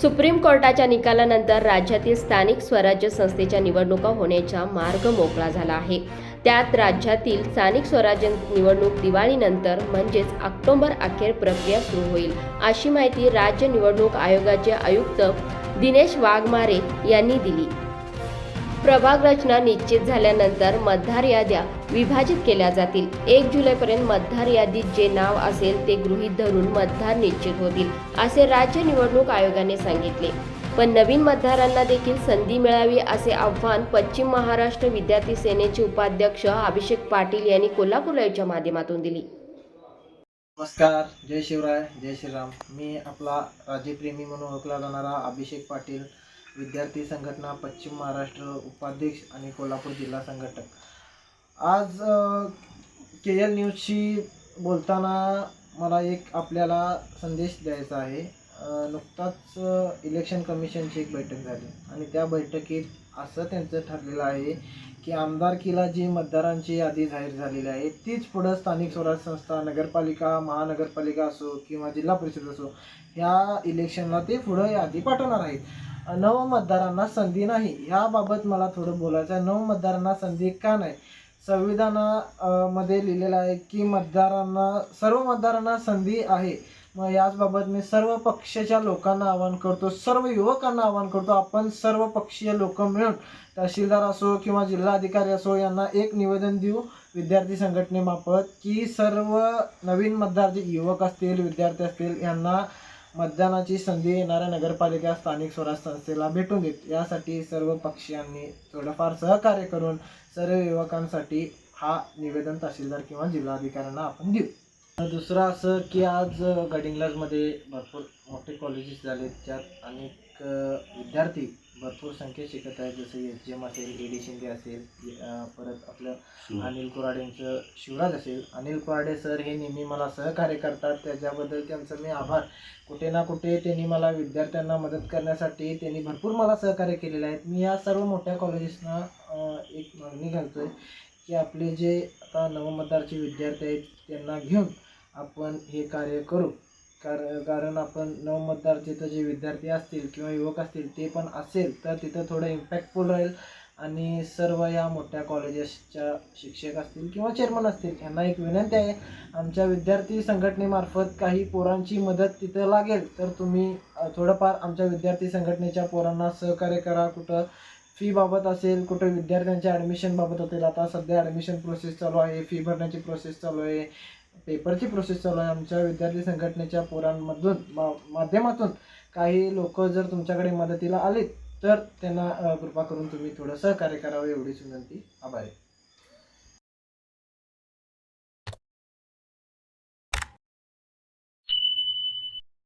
Supreme कोर्टाच्या निकालानंतर राज्यातील स्थानिक स्वराज्य संस्थेच्या निवडणुका होण्याचा मार्ग मोकळा झाला आहे. त्यात राज्यातील स्थानिक स्वराज्य निवडणूक दिवाळीनंतर म्हणजेच ऑक्टोबर अखेर प्रक्रिया सुरू होईल अशी माहिती राज्य निवडणूक आयोगाचे आयुक्त दिनेश वाघमारे यांनी दिली. प्रभाग रचना निश्चित झाल्यानंतर मतदार याद्या विभाजित केल्या जातील. एक जुलैपर्यंत मतदार यादीत जे नाव असेल ते गृहीत धरून मतदार निश्चित होतील असे राज्य निवडणूक आयोगाने सांगितले. पण नवीन मतदारांना देखील संधी मिळावी असे आव्हान पश्चिम महाराष्ट्र विद्यार्थी सेनेचे उपाध्यक्ष अभिषेक पाटील यांनी कोल्हापूर लाईव्हच्या माध्यमातून दिली. नमस्कार जय शिवराय जय श्रीराम. मी आपला राज्यप्रेमी म्हणून ओळखला जाणारा अभिषेक पाटील विद्यार्थी संघटना पश्चिम महाराष्ट्र उपाध्यक्ष आणि कोल्हापूर जिल्हा संघटक. आज के एल न्यूजशी बोलताना मला एक आपल्याला संदेश द्यायचा आहे. नुकताच इलेक्शन कमिशनची एक बैठक झाली आणि त्या बैठकीत असं त्यांचं ठरलेलं आहे की आमदारकीला जी मतदारांची यादी जाहीर झालेली आहे तीच पुढं स्थानिक स्वराज्य संस्था नगरपालिका महानगरपालिका असो किंवा जिल्हा परिषद असो ह्या इलेक्शनला ते पुढं यादी पाठवणार आहेत. नव मतदारांना संधी नाही. ह्याबाबत मला थोडं बोलायचं आहे. नव मतदारांना संधी का नाही? संविधाना मध्ये लिहिलेलं आहे की मतदारांना सर्व मतदारांना संधी आहे. मग याचबाबत मी सर्व पक्षाच्या लोकांना आवाहन करतो सर्व युवकांना आवाहन करतो आपण सर्व पक्षीय लोक मिळून तहसीलदार असो किंवा जिल्हा अधिकारी असो यांना एक निवेदन देऊ विद्यार्थी संघटनेमार्फत की सर्व नवीन मतदार जे युवक असतील विद्यार्थी असतील यांना मतदानाची संधी येणाऱ्या नगरपालिका स्थानिक स्वराज्य संस्थेला भेटून देत. यासाठी सर्व पक्षीयांनी थोडंफार सहकार्य करून सर्व युवकांसाठी हा निवेदन तहसीलदार किंवा जिल्हाधिकाऱ्यांना आपण देऊ. दुसरं असं की आज गडिंग्लजमध्ये भरपूर मोठे कॉलेजेस झालेत ज्यात अनेक विद्यार्थी भरपूर संख्येत शिकत आहेत. जसं एच जी एम असेल ए डी शिंदे असेल परत आपलं अनिल कुराडेंचं शिवराज असेल. अनिल कुराडे सर हे नेहमी मला सहकार्य करतात. त्याच्याबद्दल त्यांचं मी आभार. कुठे ना कुठे त्यांनी मला विद्यार्थ्यांना मदत करण्यासाठी त्यांनी भरपूर मला सहकार्य केलेलं आहे. मी या सर्व मोठ्या कॉलेजेसना एक मागणी घालतोय की आपले जे आता नवमतदारचे विद्यार्थी आहेत त्यांना घेऊन आपण हे कार्य करू. कारण कारण आपण नवमतदार तिथं जे विद्यार्थी असतील किंवा युवक असतील ते पण असेल तर तिथं थोडं इम्पॅक्टफुल राहील. आणि सर्व या मोठ्या कॉलेजेसच्या शिक्षक असतील किंवा चेअरमन असतील यांना एक विनंती आहे आमच्या विद्यार्थी संघटनेमार्फत काही पोरांची मदत तिथं लागेल तर तुम्ही थोडंफार आमच्या विद्यार्थी संघटनेच्या पोरांना सहकार्य करा. कुठं फीबाबत असेल कुठं विद्यार्थ्यांच्या ॲडमिशनबाबत असेल आता सध्या ॲडमिशन प्रोसेस चालू आहे फी भरण्याची प्रोसेस चालू आहे. पेपरची प्रोसेस चालू आहे. आमच्या विद्यार्थी संघटनेच्या पोरांमधून मा माध्यमातून काही लोक जर तुमच्याकडे मदतीला आलीत तर त्यांना कृपा करून तुम्ही थोडं सहकार्य करावं एवढीच विनंती. आभार. आहे